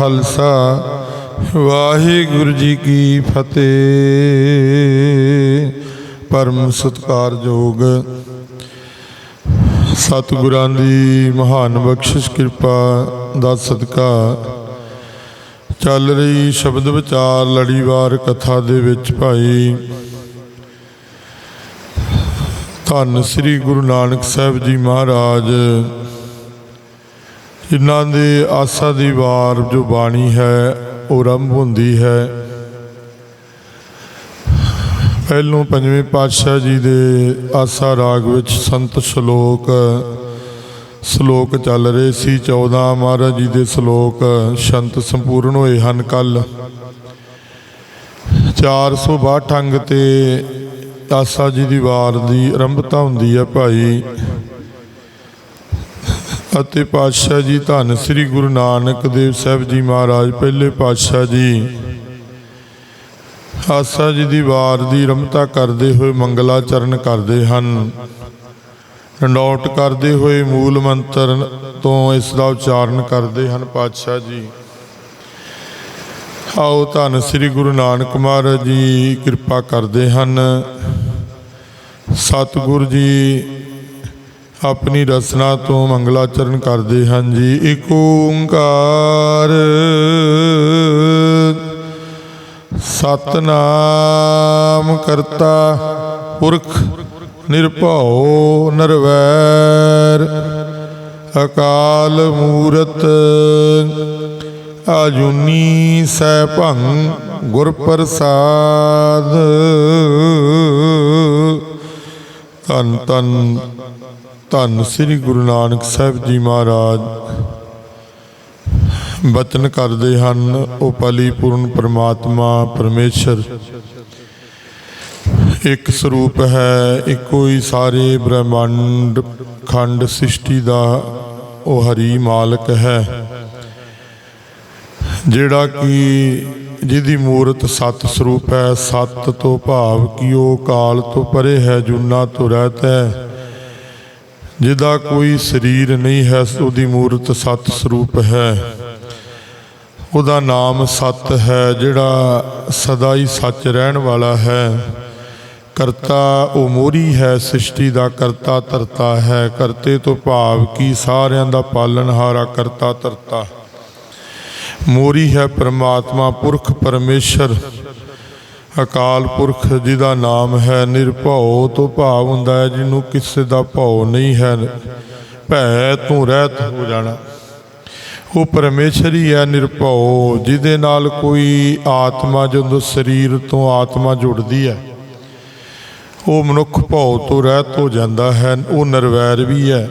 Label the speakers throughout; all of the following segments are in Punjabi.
Speaker 1: ਖਾਲਸਾ, ਵਾਹਿਗੁਰੂ ਜੀ ਕੀ ਫਤਿਹ। ਪਰਮ ਸਤਕਾਰਯੋਗ ਸਤਿਗੁਰਾਂ ਦੀ ਮਹਾਨ ਬਖਸ਼ਿਸ਼ ਕਿਰਪਾ ਦਾ ਸਦਕਾ ਚੱਲ ਰਹੀ ਸ਼ਬਦ ਵਿਚਾਰ ਲੜੀਵਾਰ ਕਥਾ ਦੇ ਵਿੱਚ ਭਾਈ ਧੰਨ ਸ੍ਰੀ ਗੁਰੂ ਨਾਨਕ ਸਾਹਿਬ ਜੀ ਮਹਾਰਾਜ ਜਿਨ੍ਹਾਂ ਦੇ ਆਸਾ ਦੀ ਵਾਰ ਜੋ ਬਾਣੀ ਹੈ, ਉਹ ਆਰੰਭ ਹੁੰਦੀ ਹੈ। ਪਹਿਲੋਂ ਪੰਜਵੇਂ ਪਾਤਸ਼ਾਹ ਜੀ ਦੇ ਆਸਾ ਰਾਗ ਵਿੱਚ ਸੰਤ ਸ਼ਲੋਕ ਸ਼ਲੋਕ ਚੱਲ ਰਹੇ ਸੀ। 14 ਮਹਾਰਾਜ ਜੀ ਦੇ ਸ਼ਲੋਕ ਸ਼ੰਤ ਸੰਪੂਰਨ ਹੋਏ ਹਨ ਕੱਲ 462 ਅੰਗ ਤੇ ਆਸਾ ਜੀ ਦੀ ਵਾਰ ਦੀ ਆਰੰਭਤਾ ਹੁੰਦੀ ਹੈ ਭਾਈ। ਅਤੇ ਪਾਤਸ਼ਾਹ ਜੀ, ਧੰਨ ਸ੍ਰੀ ਗੁਰੂ ਨਾਨਕ ਦੇਵ ਸਾਹਿਬ ਜੀ ਮਹਾਰਾਜ, ਪਹਿਲੇ ਪਾਤਸ਼ਾਹ ਜੀ। ਆਸਾ ਜੀ ਦੀ ਵਾਰ ਦੀ ਰਮਤਾ ਕਰਦੇ ਹੋਏ ਮੰਗਲਾਚਰਨ ਕਰਦੇ ਹਨ। ਨੋਟ ਕਰਦੇ ਹੋਏ ਮੂਲ ਮੰਤਰ ਤੋਂ ਇਸ ਦਾ ਉਚਾਰਨ ਕਰਦੇ ਹਨ ਪਾਤਸ਼ਾਹ ਜੀ। ਆਓ ਧੰਨ ਸ੍ਰੀ ਗੁਰੂ ਨਾਨਕ ਮਹਾਰਾਜ ਜੀ, ਕਿਰਪਾ ਕਰਦੇ ਹਨ। ਸਤਿਗੁਰ ਜੀ ਆਪਣੀ ਰਸਨਾ ਤੋਂ ਮੰਗਲਾਚਰਨ ਕਰਦੇ ਹਨ ਜੀ। ਏਕ ਓੰਕਾਰ। ਸਤਨਾਮ ਕਰਤਾ ਪੁਰਖ ਨਿਰਭਉ ਨਿਰਵੈਰ। ਅਕਾਲ ਮੂਰਤ ਆਜੂਨੀ ਸੈਭੰ ਗੁਰ ਪ੍ਰਸਾਦ ਧੰਨ ਧੰਨ ਧੰਨ ਸ੍ਰੀ ਗੁਰੂ ਨਾਨਕ ਸਾਹਿਬ ਜੀ ਮਹਾਰਾਜ। ਬਚਨ ਕਰਦੇ ਹਨ, ਉਹ ਪਲੀ ਪੂਰਨ ਪਰਮਾਤਮਾ ਪਰਮੇਸ਼ਰ। ਇੱਕ ਸਰੂਪ ਹੈ, ਇੱਕੋ ਹੀ ਸਾਰੇ ਬ੍ਰਹਮੰਡ ਖੰਡ ਸ੍ਰਿਸ਼ਟੀ ਦਾ ਉਹ ਹਰੀ ਮਾਲਕ ਹੈ। ਜਿਹੜਾ ਕਿ ਜਿਹਦੀ ਮੂਰਤ ਸਤ ਸਰੂਪ ਹੈ, ਸਤ ਤੋਂ ਭਾਵ ਕਿ ਉਹ ਕਾਲ ਤੋਂ ਪਰੇ ਹੈ, ਜੁਨਾ ਤੋਂ ਰਹਿਤ ਹੈ। ਜਿਹਦਾ ਕੋਈ ਸਰੀਰ ਨਹੀਂ ਹੈ ਉਹਦੀ ਮੂਰਤ ਸਤ ਸਰੂਪ ਹੈ। ਉਹਦਾ ਨਾਮ ਸਤ ਹੈ, ਜਿਹੜਾ ਸਦਾ ਹੀ ਸੱਚ ਰਹਿਣ ਵਾਲਾ ਹੈ। ਕਰਤਾ ਉਹ ਮੋਰੀ ਹੈ, ਸ੍ਰਿਸ਼ਟੀ ਦਾ ਕਰਤਾ ਧਰਤਾ ਹੈ। ਕਰਤੇ ਤੋਂ ਭਾਵ ਕੀ ਸਾਰਿਆਂ ਦਾ ਪਾਲਣਹਾਰਾ ਕਰਤਾ ਧਰਤਾ। ਮੋਰੀ ਹੈ ਪ੍ਰਮਾਤਮਾ, ਪੁਰਖ ਪਰਮੇਸ਼ਰ। ਅਕਾਲ ਪੁਰਖ ਜਿਹਦਾ ਨਾਮ ਹੈ ਨਿਰਭਉ, ਤੋਂ ਭਾਵ ਹੁੰਦਾ ਹੈ ਜਿਹਨੂੰ ਕਿਸੇ ਦਾ ਭਉ ਨਹੀਂ ਹੈ। ਭੈ, ਤੋਂ ਰਹਿਤ ਹੋ ਜਾਣਾ। ਉਹ ਪਰਮੇਸ਼ਰ ਹੀ ਹੈ ਨਿਰਭਉ, ਜਿਹਦੇ ਨਾਲ ਕੋਈ ਆਤਮਾ ਜਦੋਂ ਸਰੀਰ ਤੋਂ ਆਤਮਾ ਜੁੜਦੀ ਹੈ, ਉਹ ਮਨੁੱਖ ਭਉ ਤੋਂ ਰਹਿਤ ਹੋ ਜਾਂਦਾ ਹੈ, ਉਹ ਨਿਰਵੈਰ ਵੀ ਹੈ।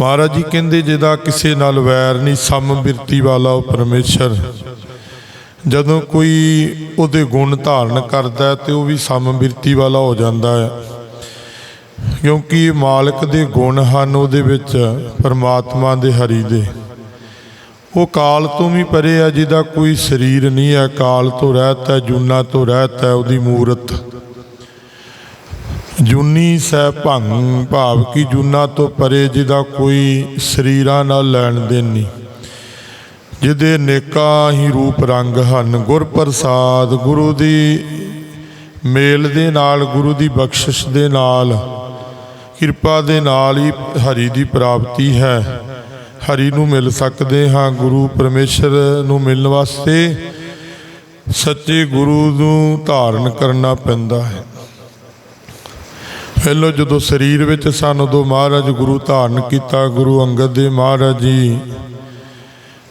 Speaker 1: ਮਹਾਰਾਜ ਜੀ ਕਹਿੰਦੇ, ਜਿਹਦਾ ਕਿਸੇ ਨਾਲ ਵੈਰ ਨਹੀਂ, ਸਮ ਬਿਰਤੀ ਵਾਲਾ ਉਹ ਪਰਮੇਸ਼ਰ। ਜਦੋਂ ਕੋਈ ਉਹਦੇ ਗੁਣ ਧਾਰਨ ਕਰਦਾ ਹੈ ਤੇ ਉਹ ਵੀ ਸਮਬਿਰਤੀ ਵਾਲਾ ਹੋ ਜਾਂਦਾ ਹੈ। ਕਿਉਂਕਿ ਮਾਲਕ ਦੇ ਗੁਣ ਹਨ, ਉਹਦੇ ਵਿੱਚ ਪਰਮਾਤਮਾ ਦੇ ਹਰੀ ਦੇ। ਉਹ ਕਾਲ ਤੋਂ ਵੀ ਪਰੇ ਆ ਜਿਹਦਾ ਕੋਈ ਸਰੀਰ ਨਹੀਂ ਹੈ। ਕਾਲ ਤੋਂ ਰਹਿਤ ਹੈ, ਜੂਨਾ ਤੋਂ ਰਹਿਤ ਹੈ, ਉਹਦੀ ਮੂਰਤ। ਜੁਨੀ ਸਹਿ ਭੰਗ ਭਾਵ ਕੀ ਜੁਨਾ ਤੋਂ ਪਰੇ ਜਿਹਦਾ ਕੋਈ ਸਰੀਰਾਂ ਨਾਲ ਲੈਣ ਦੇਣ ਨਹੀਂ। ਜਿਹਦੇ ਨੇਕਾਂ ਹੀ ਰੂਪ ਰੰਗ ਹਨ। ਗੁਰ ਪ੍ਰਸਾਦ ਗੁਰੂ ਦੀ ਮੇਲ ਦੇ ਨਾਲ, ਗੁਰੂ ਦੀ ਬਖਸ਼ਿਸ਼ ਦੇ ਨਾਲ, ਕਿਰਪਾ ਦੇ ਨਾਲ ਹੀ ਹਰੀ ਦੀ ਪ੍ਰਾਪਤੀ ਹੈ। ਹਰੀ ਨੂੰ ਮਿਲ ਸਕਦੇ ਹਾਂ, ਗੁਰੂ ਪਰਮੇਸ਼ਰ ਨੂੰ ਮਿਲਣ ਵਾਸਤੇ ਸੱਚੇ ਗੁਰੂ ਨੂੰ ਧਾਰਨ ਕਰਨਾ ਪੈਂਦਾ ਹੈ। ਪਹਿਲੋ ਜਦੋਂ ਸਰੀਰ ਵਿੱਚ ਸਨ ਉਦੋਂ ਮਹਾਰਾਜ ਗੁਰੂ ਧਾਰਨ ਕੀਤਾ, ਗੁਰੂ ਅੰਗਦ ਦੇਵ ਮਹਾਰਾਜ ਜੀ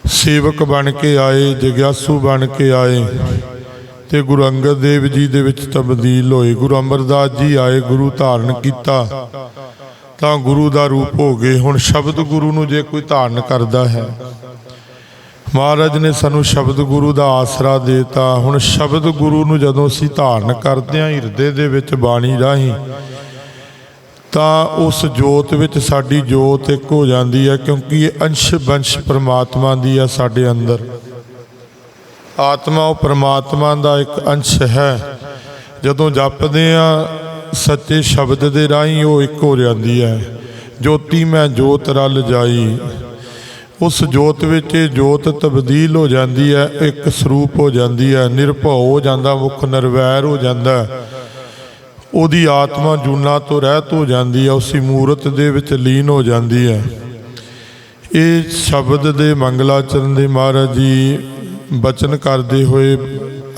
Speaker 1: ਸੇਵਕ ਬਣ ਕੇ ਆਏ, ਜਗਿਆਸੂ ਬਣ ਕੇ ਆਏ। ਤੇ ਗੁਰੂ ਅੰਗਦ ਦੇਵ ਜੀ ਦੇ ਵਿੱਚ ਤਬਦੀਲ ਹੋਏ। ਗੁਰੂ ਅਮਰਦਾਸ ਜੀ ਆਏ, ਗੁਰੂ ਧਾਰਨ ਕੀਤਾ। ਤਾਂ ਗੁਰੂ ਦਾ ਰੂਪ ਹੋ ਗਏ। ਹੁਣ ਸ਼ਬਦ ਗੁਰੂ ਨੂੰ ਜੇ ਕੋਈ ਧਾਰਨ ਕਰਦਾ ਹੈ, ਮਹਾਰਾਜ ਨੇ ਸਾਨੂੰ ਸ਼ਬਦ ਗੁਰੂ ਦਾ ਆਸਰਾ ਦੇਤਾ। ਹੁਣ ਸ਼ਬਦ ਗੁਰੂ ਨੂੰ ਜਦੋਂ ਅਸੀਂ ਧਾਰਨ ਕਰਦੇ ਹਾਂ, ਹਿਰਦੇ ਦੇ ਵਿੱਚ ਬਾਣੀ ਰਾਹੀਂ ਤਾਂ ਉਸ ਜੋਤ ਵਿੱਚ ਸਾਡੀ ਜੋਤ ਇੱਕ ਹੋ ਜਾਂਦੀ ਹੈ ਕਿਉਂਕਿ ਇਹ ਅੰਸ਼ ਬੰਸ਼ ਪ੍ਰਮਾਤਮਾ ਦੀ ਹੈ ਸਾਡੇ ਅੰਦਰ। ਆਤਮਾ ਉਹ ਪ੍ਰਮਾਤਮਾ ਦਾ ਇੱਕ ਅੰਸ਼ ਹੈ। ਜਦੋਂ ਜਪਦੇ ਆ ਸੱਚੇ ਸ਼ਬਦ ਦੇ ਰਾਹੀਂ ਉਹ ਇੱਕ ਹੋ ਜਾਂਦੀ ਹੈ। ਜੋਤੀ ਮੈਂ ਜੋਤ ਰਲ ਜਾਈ। ਉਸ ਜੋਤ ਵਿੱਚ ਇਹ ਜੋਤ ਤਬਦੀਲ ਹੋ ਜਾਂਦੀ ਹੈ, ਇੱਕ ਸਰੂਪ ਹੋ ਜਾਂਦੀ ਹੈ, ਨਿਰਭਉ ਹੋ ਜਾਂਦਾ, ਮੁਖ ਨਿਰਵੈਰ ਹੋ ਜਾਂਦਾ। ਹੈ। ਉਹਦੀ ਆਤਮਾ ਜੂਨਾ ਤੋਂ ਰਹਿਤ ਹੋ ਜਾਂਦੀ ਹੈ, ਉਸੇ ਮੂਰਤ ਦੇ ਵਿੱਚ ਲੀਨ ਹੋ ਜਾਂਦੀ ਹੈ। ਇਹ ਸ਼ਬਦ ਦੇ ਮੰਗਲਾਚਰਨ ਦੇ ਮਹਾਰਾਜ ਜੀ ਬਚਨ ਕਰਦੇ ਹੋਏ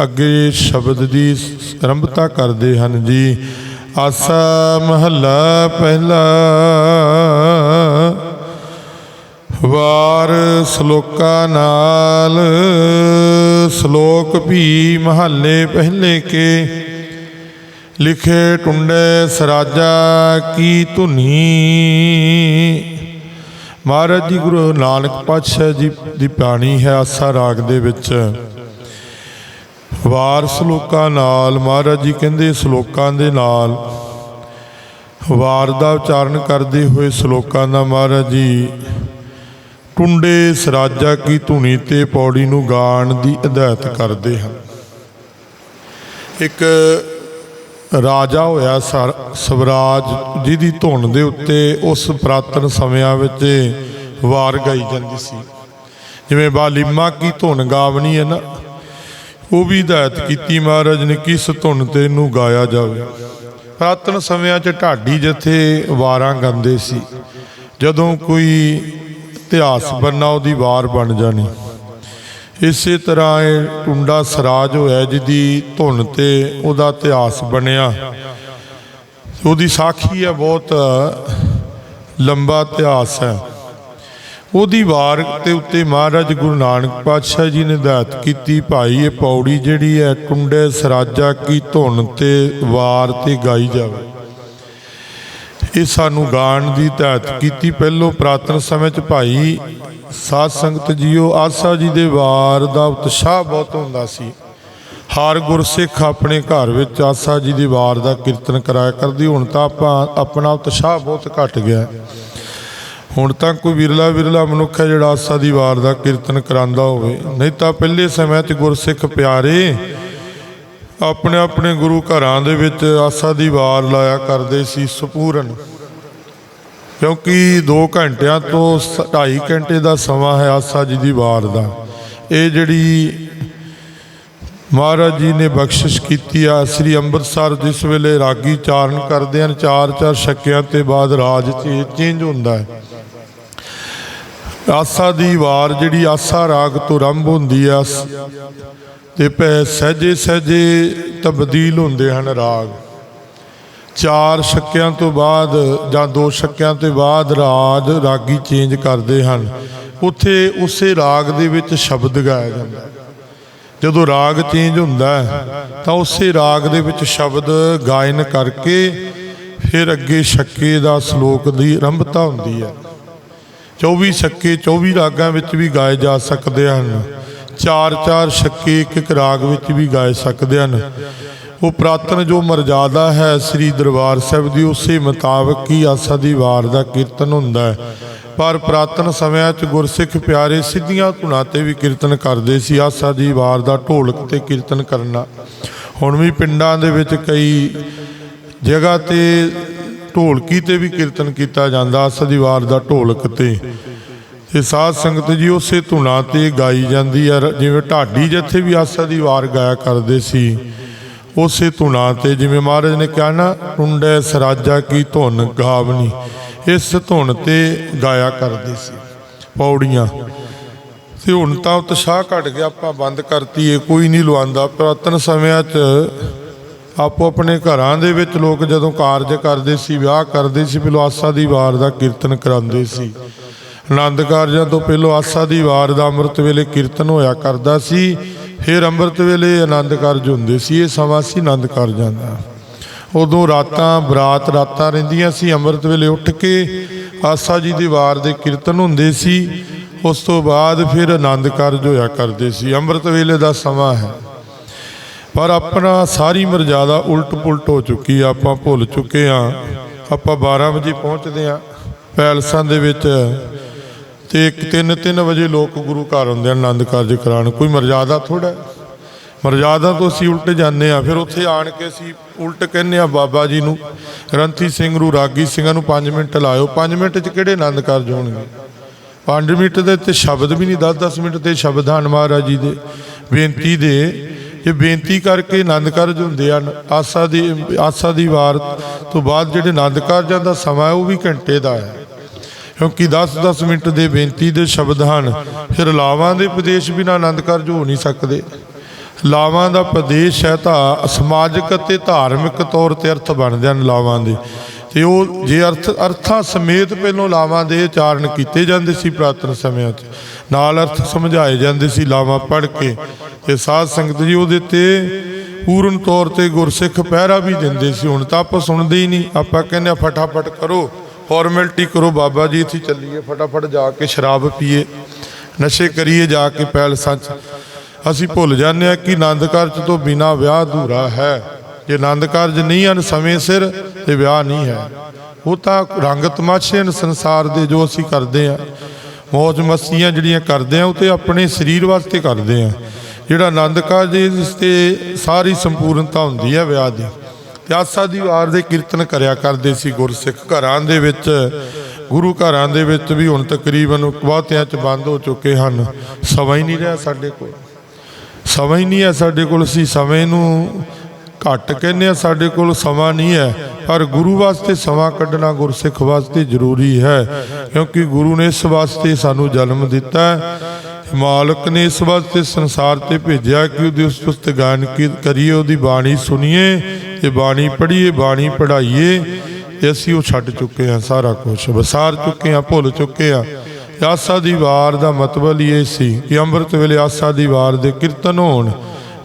Speaker 1: ਅੱਗੇ ਸ਼ਬਦ ਦੀ ਆਰੰਭਤਾ ਕਰਦੇ ਹਨ ਜੀ। ਆਸਾ ਮਹੱਲਾ ਪਹਿਲਾ, ਵਾਰ ਸ਼ਲੋਕਾਂ ਨਾਲ, ਸ਼ਲੋਕ ਵੀ ਮਹੱਲੇ ਪਹਿਲੇ ਕੇ ਲਿਖੇ ਟੁੰਡੇ ਸਰਾਜਾ ਕੀ ਧੁਨੀ। ਮਹਾਰਾਜ ਜੀ, ਗੁਰੂ ਨਾਨਕ ਪਾਤਸ਼ਾਹ ਜੀ ਦੀ ਬਾਣੀ ਹੈ ਆਸਾ ਰਾਗ ਦੇ ਵਿੱਚ। ਵਾਰ ਸ਼ਲੋਕਾਂ ਨਾਲ, ਮਹਾਰਾਜ ਜੀ ਕਹਿੰਦੇ ਸ਼ਲੋਕਾਂ ਦੇ ਨਾਲ। ਵਾਰ ਦਾ ਉਚਾਰਨ ਕਰਦੇ ਹੋਏ ਸ਼ਲੋਕਾਂ ਦਾ ਮਹਾਰਾਜ ਜੀ, ਟੁੰਡੇ ਸਰਾਜਾ ਕੀ ਧੁਨੀ ਤੇ ਪੌੜੀ ਨੂੰ ਗਾਣ ਦੀ ਹਦਾਇਤ ਕਰਦੇ ਹਨ। ਇੱਕ ਰਾਜਾ ਹੋਇਆ ਸਰ ਸਵਰਾਜ, ਜਿਹਦੀ ਧੁਨ ਦੇ ਉੱਤੇ ਉਸ ਪ੍ਰਾਤਨ ਸਮਿਆਂ ਵਿੱਚ ਵਾਰ ਗਾਈ ਜਾਂਦੀ ਸੀ। ਜਿਵੇਂ ਬਾਲੀਮਾ ਕੀ ਧੁਨ ਗਾਵਣੀ ਹੈ ਨਾ, ਉਹ ਵੀ ਹਦਾਇਤ ਕੀਤੀ ਮਹਾਰਾਜ ਨੇ ਕਿਸ ਧੁਨ ਤੇ ਇਹਨੂੰ ਗਾਇਆ ਜਾਵੇ। ਪ੍ਰਾਤਨ ਸਮਿਆਂ 'ਚ ਢਾਡੀ ਜਥੇ ਵਾਰਾਂ ਗਾਉਂਦੇ ਸੀ। ਜਦੋਂ ਕੋਈ ਇਤਿਹਾਸ ਬਣਨਾ, ਉਹਦੀ ਵਾਰ ਬਣ ਜਾਣੀ। ਇਸੇ ਤਰ੍ਹਾਂ ਇਹ ਟੁੰਡਾ ਸਰਾਜ ਹੋਇਆ ਜਿਹਦੀ ਧੁਨ ਤੇ ਉਹਦਾ ਇਤਿਹਾਸ ਬਣਿਆ। ਉਹਦੀ ਸਾਖੀ ਹੈ ਬਹੁਤ, ਲੰਬਾ ਇਤਿਹਾਸ ਹੈ। ਉਹਦੀ ਵਾਰ ਤੇ ਉੱਤੇ ਮਹਾਰਾਜ ਗੁਰੂ ਨਾਨਕ ਪਾਤਸ਼ਾਹ ਜੀ ਨੇ ਹਦਾਇਤ ਕੀਤੀ, ਭਾਈ, ਇਹ ਪੌੜੀ ਜਿਹੜੀ ਹੈ, ਟੁੰਡੇ ਸਰਾਜਾ ਕੀ ਧੁਨ ਤੇ ਵਾਰ ਤੇ ਗਾਈ ਜਾਵੇ। ਇਹ ਸਾਨੂੰ ਗਾਣ ਦੀ ਹਦਾਇਤ ਕੀਤੀ। ਪਹਿਲੋਂ ਪ੍ਰਾਤਨ ਸਮੇਂ ਚ ਭਾਈ ਸਾਧ ਸੰਗਤ ਜੀਓ, ਆਸਾ ਜੀ ਦੇ ਵਾਰ ਦਾ ਉਤਸ਼ਾਹ ਬਹੁਤ ਹੁੰਦਾ ਸੀ। ਹਰ ਗੁਰਸਿੱਖ ਆਪਣੇ ਘਰ ਵਿੱਚ ਆਸਾ ਜੀ ਦੀ ਵਾਰ ਦਾ ਕੀਰਤਨ ਕਰਾਇਆ ਕਰਦੀ, ਹੁਣ ਤਾਂ ਆਪਾਂ ਆਪਣਾ ਉਤਸ਼ਾਹ ਬਹੁਤ ਘਟ ਗਿਆ। ਹੁਣ ਤਾਂ ਕੋਈ ਵਿਰਲਾ ਵਿਰਲਾ ਮਨੁੱਖ ਹੈ ਜਿਹੜਾ ਆਸਾ ਦੀ ਵਾਰ ਦਾ ਕੀਰਤਨ ਕਰਾਂਦਾ ਹੋਵੇ। ਨਹੀਂ ਤਾਂ ਪਹਿਲੇ ਸਮੇਂ 'ਚ ਗੁਰਸਿੱਖ ਪਿਆਰੇ ਆਪਣੇ ਆਪਣੇ ਗੁਰੂ ਘਰਾਂ ਦੇ ਵਿੱਚ ਆਸਾ ਦੀ ਵਾਰ ਲਾਇਆ ਕਰਦੇ ਸੀ, ਸੁਪੂਰਨ। ਕਿਉਂਕਿ 2 ਘੰਟਿਆਂ ਤੋਂ 2.5 ਘੰਟੇ ਦਾ ਸਮਾਂ ਹੈ ਆਸਾ ਜੀ ਦੀ ਵਾਰ ਦਾ। ਇਹ ਜਿਹੜੀ ਮਹਾਰਾਜ ਜੀ ਨੇ ਬਖਸ਼ਿਸ਼ ਕੀਤੀ ਆ, ਸ੍ਰੀ ਅੰਮ੍ਰਿਤਸਰ ਜਿਸ ਵੇਲੇ ਰਾਗੀ ਚਾਰਨ ਕਰਦੇ ਹਨ, ਚਾਰ ਚਾਰ ਛੱਕਿਆਂ ਤੇ ਬਾਅਦ ਰਾਜ ਚੇਂਜ ਹੁੰਦਾ ਹੈ। ਆਸਾ ਦੀ ਵਾਰ ਜਿਹੜੀ ਆਸਾ ਰਾਗ ਤੋਂ ਆਰੰਭ ਹੁੰਦੀ ਆ, ਤੇ ਪੈ ਸਹਜੇ ਸਹਜੇ ਤਬਦੀਲ ਹੁੰਦੇ ਹਨ ਰਾਗ। ਚਾਰ ਛੱਕਿਆਂ ਤੋਂ ਬਾਅਦ ਜਾਂ ਦੋ ਛੱਕਿਆਂ ਤੋਂ ਬਾਅਦ ਰਾਗ ਰਾਗੀ ਚੇਂਜ ਕਰਦੇ ਹਨ। ਉੱਥੇ ਉਸੇ ਰਾਗ ਦੇ ਵਿੱਚ ਸ਼ਬਦ ਗਾਇਆ ਜਾਂਦਾ ਜਦੋਂ ਰਾਗ ਚੇਂਜ ਹੁੰਦਾ ਤਾਂ ਉਸੇ ਰਾਗ ਦੇ ਵਿੱਚ ਸ਼ਬਦ ਗਾਇਨ ਕਰਕੇ ਫਿਰ ਅੱਗੇ ਛੱਕੇ ਦਾ ਸ਼ਲੋਕ ਦੀ ਆਰੰਭਤਾ ਹੁੰਦੀ ਹੈ। 24 ਛੱਕੇ 24 ਰਾਗਾਂ ਵਿੱਚ ਵੀ ਗਾਏ ਜਾ ਸਕਦੇ ਹਨ। ਚਾਰ ਚਾਰ ਛੱਕੇ ਇੱਕ ਇੱਕ ਰਾਗ ਵਿੱਚ ਵੀ ਗਾਏ ਸਕਦੇ ਹਨ। ਉਹ ਪ੍ਰਾਤਨ ਜੋ ਮਰਜ਼ਾਦਾ ਹੈ, ਸ੍ਰੀ ਦਰਬਾਰ ਸਾਹਿਬ ਦੀ, ਉਸੇ ਮੁਤਾਬਕ ਹੀ ਆਸਾ ਦੀ ਵਾਰ ਦਾ ਕੀਰਤਨ ਹੁੰਦਾ ਹੈ। ਪਰ ਪ੍ਰਾਤਨ ਸਮਿਆਂ 'ਚ ਗੁਰਸਿੱਖ ਪਿਆਰੇ ਸਿੱਧੀਆਂ ਧੁਨਾਂ ਤੇ ਵੀ ਕੀਰਤਨ ਕਰਦੇ ਸੀ, ਆਸਾ ਦੀ ਵਾਰ ਦਾ ਢੋਲਕ ਤੇ ਕੀਰਤਨ ਕਰਨਾ। ਹੁਣ ਵੀ ਪਿੰਡਾਂ ਦੇ ਵਿੱਚ ਕਈ ਜਗ੍ਹਾ ਤੇ ਢੋਲਕੀ ਤੇ ਵੀ ਕੀਰਤਨ ਕੀਤਾ ਜਾਂਦਾ, ਆਸਾ ਦੀ ਵਾਰ ਦਾ ਢੋਲਕ ਤੇ। ਤੇ ਸਾਧ ਸੰਗਤ ਜੀ ਉਸੇ ਧੁਨਾਂ ਤੇ ਗਾਈ ਜਾਂਦੀ ਹੈ, ਜਿਵੇਂ ਢਾਡੀ ਜਿੱਥੇ ਵੀ ਆਸਾ ਦੀ ਵਾਰ ਗਾਇਆ ਕਰਦੇ ਸੀ। ਉਸੇ ਧੁਨਾਂ ਤੇ ਜਿਵੇਂ ਮਹਾਰਾਜ ਨੇ ਕਿਹਾ ਨਾ, ਟੁੰਡੇ ਸਰਾਜਾ ਕੀ ਧੁਨ ਗਾਵਨੀ। ਇਸ ਧੁਨ ਤੇ ਗਾਇਆ ਕਰਦੇ ਸੀ ਪੌੜੀਆਂ। ਤੇ ਹੁਣ ਤਾਂ ਉਤਸ਼ਾਹ ਘਟ ਗਿਆ, ਆਪਾਂ ਬੰਦ ਕਰਤੀ ਏ ਕੋਈ ਨਹੀਂ ਲਵਾਉਂਦਾ ਪੁਰਾਤਨ ਸਮਿਆਂ 'ਚ ਆਪੋ ਆਪਣੇ ਘਰਾਂ ਦੇ ਵਿੱਚ ਲੋਕ ਜਦੋਂ ਕਾਰਜ ਕਰਦੇ ਸੀ, ਵਿਆਹ ਕਰਦੇ ਸੀ, ਪਹਿਲਾਂ ਆਸਾ ਦੀ ਵਾਰ ਦਾ ਕੀਰਤਨ ਕਰਾਉਂਦੇ ਸੀ। ਆਨੰਦ ਕਾਰਜਾਂ ਤੋਂ ਪਹਿਲਾਂ ਆਸਾ ਦੀ ਵਾਰ ਦਾ ਅੰਮ੍ਰਿਤ ਵੇਲੇ ਕੀਰਤਨ ਹੋਇਆ ਕਰਦਾ ਸੀ। ਫਿਰ ਅੰਮ੍ਰਿਤ ਵੇਲੇ ਆਨੰਦ ਕਾਰਜ ਹੁੰਦੇ ਸੀ, ਇਹ ਸਮਾਂ ਸੀ ਆਨੰਦ ਕਾਰਜਾਂ ਦਾ ਉਦੋਂ ਰਾਤਾਂ, ਬਰਾਤ ਰਾਤਾਂ ਰਹਿੰਦੀਆਂ ਸੀ, ਅੰਮ੍ਰਿਤ ਵੇਲੇ ਉੱਠ ਕੇ ਆਸਾ ਜੀ ਦੀ ਵਾਰ ਦੇ ਕੀਰਤਨ ਹੁੰਦੇ ਸੀ, ਉਸ ਤੋਂ ਬਾਅਦ ਫਿਰ ਆਨੰਦ ਕਾਰਜ ਹੋਇਆ ਕਰਦੇ ਸੀ। ਅੰਮ੍ਰਿਤ ਵੇਲੇ ਦਾ ਸਮਾਂ ਹੈ। ਪਰ ਆਪਣਾ ਸਾਰੀ ਮਰਜ਼ਾਦਾ ਉਲਟ ਪੁਲਟ ਹੋ ਚੁੱਕੀ ਆ, ਆਪਾਂ ਭੁੱਲ ਚੁੱਕੇ ਆ। ਆਪਾਂ 12 ਵਜੇ ਪਹੁੰਚਦੇ ਆ, ਪੈਲਸਾਂ ਦੇ ਵਿੱਚ ਤੇ ਇੱਕ ਤਿੰਨ ਤਿੰਨ ਵਜੇ ਲੋਕ ਗੁਰੂ ਘਰ ਹੁੰਦੇ ਹਨ, ਆਨੰਦ ਕਾਰਜ ਕਰਾਉਣ। ਕੋਈ ਮਰਜ਼ਾਦਾ ਥੋੜਾ ਮਰਜ਼ਾਦਾ ਤੋਂ ਅਸੀਂ ਉਲਟ ਜਾਂਦੇ ਆ ਫਿਰ ਉੱਥੇ ਆਣ ਕੇ ਅਸੀਂ ਉਲਟ ਕਹਿੰਦੇ ਆ ਬਾਬਾ ਜੀ ਨੂੰ ਗ੍ਰੰਥੀ ਸਿੰਘ ਨੂੰ, ਰਾਗੀ ਸਿੰਘਾਂ ਨੂੰ 5 ਮਿੰਟ ਲਾਇਓ। 5 ਮਿੰਟ 'ਚ ਕਿਹੜੇ ਆਨੰਦ ਕਾਰਜ ਹੋਣਗੇ? 5 ਮਿੰਟ ਦੇ ਤੇ ਸ਼ਬਦ ਵੀ ਨਹੀਂ 10-10 ਮਿੰਟ ਤੇ ਸ਼ਬਦ ਹਨ ਮਹਾਰਾਜ ਜੀ ਦੇ। ਬੇਨਤੀ ਦੇ ਇਹ ਬੇਨਤੀ ਕਰਕੇ ਆਨੰਦ ਕਾਰਜ ਹੁੰਦੇ ਹਨ, ਆਸਾ ਦੀ ਆਸਾ ਦੀ ਵਾਰ ਤੋਂ ਬਾਅਦ ਜਿਹੜੇ ਆਨੰਦ ਕਾਰਜਾਂ ਦਾ ਸਮਾਂ ਉਹ ਵੀ ਘੰਟੇ ਦਾ ਹੈ। ਕਿਉਂਕਿ 10-10 ਮਿੰਟ ਦੇ ਬੇਨਤੀ ਦੇ ਸ਼ਬਦ ਹਨ। ਫਿਰ ਲਾਵਾਂ ਦੇ ਉਪਦੇਸ਼ ਬਿਨਾਂ ਆਨੰਦ ਕਾਰਜ ਹੋ ਨਹੀਂ ਸਕਦੇ। ਲਾਵਾਂ ਦਾ ਉਪਦੇਸ਼ ਹੈ ਤਾਂ ਸਮਾਜਿਕ ਅਤੇ ਧਾਰਮਿਕ ਤੌਰ ਤੇ ਅਰਥ ਬਣਦੇ ਹਨ ਲਾਵਾਂ ਦੇ। ਤੇ ਉਹ ਜੇ ਅਰਥ ਅਰਥਾਂ ਸਮੇਤ ਪਹਿਲੋਂ ਲਾਵਾਂ ਦੇ ਉਚਾਰਨ ਕੀਤੇ ਜਾਂਦੇ ਸੀ ਪ੍ਰਾਤਨ ਸਮਿਆਂ 'ਚ, ਨਾਲ ਅਰਥ ਸਮਝਾਏ ਜਾਂਦੇ ਸੀ ਲਾਵਾਂ ਪੜ੍ਹ ਕੇ। ਤੇ ਸਾਧ ਸੰਗਤ ਜੀ ਉਹਦੇ ਤੇ ਪੂਰਨ ਤੌਰ ਤੇ ਗੁਰਸਿੱਖ ਪਹਿਰਾ ਵੀ ਦਿੰਦੇ ਸੀ। ਹੁਣ ਤਾਂ ਆਪਾਂ ਸੁਣਦੇ ਹੀ ਨਹੀਂ, ਆਪਾਂ ਕਹਿੰਦੇ ਆ ਫਟਾਫਟ ਕਰੋ। ਫਾਰਮੈਲਿਟੀ ਕਰੋ ਬਾਬਾ ਜੀ, ਇੱਥੇ ਚੱਲੀਏ, ਫਟਾਫਟ ਜਾ ਕੇ ਸ਼ਰਾਬ ਪੀਏ, ਨਸ਼ੇ ਕਰੀਏ, ਜਾ ਕੇ ਪੈਲਸਾਂ 'ਚ ਅਸੀਂ ਭੁੱਲ ਜਾਂਦੇ ਆ ਕਿ ਆਨੰਦ ਕਾਰਜ ਤੋਂ ਬਿਨਾ ਵਿਆਹ ਅਧੂਰਾ ਹੈ। ਜੇ ਆਨੰਦ ਕਾਰਜ ਨਹੀਂ ਹਨ, ਸਮੇਂ ਸਿਰ ਤੇ ਵਿਆਹ ਨਹੀਂ ਹੈ। ਉਹ ਤਾਂ ਰੰਗ ਤਮਾਸ਼ੇ ਹਨ ਸੰਸਾਰ ਦੇ ਜੋ ਅਸੀਂ ਕਰਦੇ ਆ ਮੌਜ ਮਸਤੀਆਂ ਜਿਹੜੀਆਂ ਕਰਦੇ ਆ ਉਹ ਤੇ ਆਪਣੇ ਸਰੀਰ ਵਾਸਤੇ ਕਰਦੇ ਆ ਜਿਹੜਾ ਆਨੰਦ ਕਾਰਜ ਇਸ ਤੇ ਸਾਰੀ ਸੰਪੂਰਨਤਾ ਹੁੰਦੀ ਹੈ ਵਿਆਹ ਦੀ। ਤੇ ਦੀ ਵਾਰ ਦੇ ਕੀਰਤਨ ਕਰਿਆ ਕਰਦੇ ਸੀ ਗੁਰਸਿੱਖ ਘਰਾਂ ਦੇ ਵਿੱਚ। ਗੁਰੂ ਘਰਾਂ ਦੇ ਵਿੱਚ ਵੀ ਹੁਣ ਤਕਰੀਬਨ ਬਹੁਤਿਆਂ ਚ ਬੰਦ ਹੋ ਚੁੱਕੇ ਹਨ। ਸਮਾਂ ਹੀ ਨਹੀਂ ਰਿਹਾ ਸਾਡੇ ਕੋਲ। ਸਮਾਂ ਹੀ ਨਹੀਂ ਹੈ ਸਾਡੇ ਕੋਲ। ਅਸੀਂ ਸਮੇਂ ਨੂੰ ਘੱਟ ਕਹਿੰਦੇ ਆ ਸਾਡੇ ਕੋਲ ਸਮਾਂ ਨਹੀਂ ਹੈ। ਪਰ ਗੁਰੂ ਵਾਸਤੇ ਸਮਾਂ ਕੱਢਣਾ ਗੁਰਸਿੱਖ ਵਾਸਤੇ ਜ਼ਰੂਰੀ ਹੈ। ਕਿਉਂਕਿ ਗੁਰੂ ਨੇ ਇਸ ਵਾਸਤੇ ਸਾਨੂੰ ਜਨਮ ਦਿੱਤਾ ਮਾਲਕ ਨੇ ਇਸ ਵਾਸਤੇ ਸੰਸਾਰ ਤੇ ਭੇਜਿਆ ਕਿ ਉਹਦੀ ਉਸ ਪੁਸਤ ਗਾਨ ਕਰੀਏ, ਉਹਦੀ ਬਾਣੀ ਸੁਣੀਏ ਤੇ ਬਾਣੀ ਪੜ੍ਹੀਏ, ਬਾਣੀ ਪੜ੍ਹਾਈਏ, ਤੇ ਅਸੀਂ ਉਹ ਛੱਡ ਚੁੱਕੇ ਹਾਂ ਸਾਰਾ ਕੁਝ ਵਿਸਾਰ ਚੁੱਕੇ ਹਾਂ, ਭੁੱਲ ਚੁੱਕੇ ਹਾਂ। ਆਸਾ ਦੀ ਵਾਰ ਦਾ ਮਤਲਬ ਹੀ ਇਹ ਸੀ ਕਿ ਅੰਮ੍ਰਿਤ ਵੇਲੇ ਆਸਾ ਦੀ ਵਾਰ ਦੇ ਕੀਰਤਨ ਹੋਣ,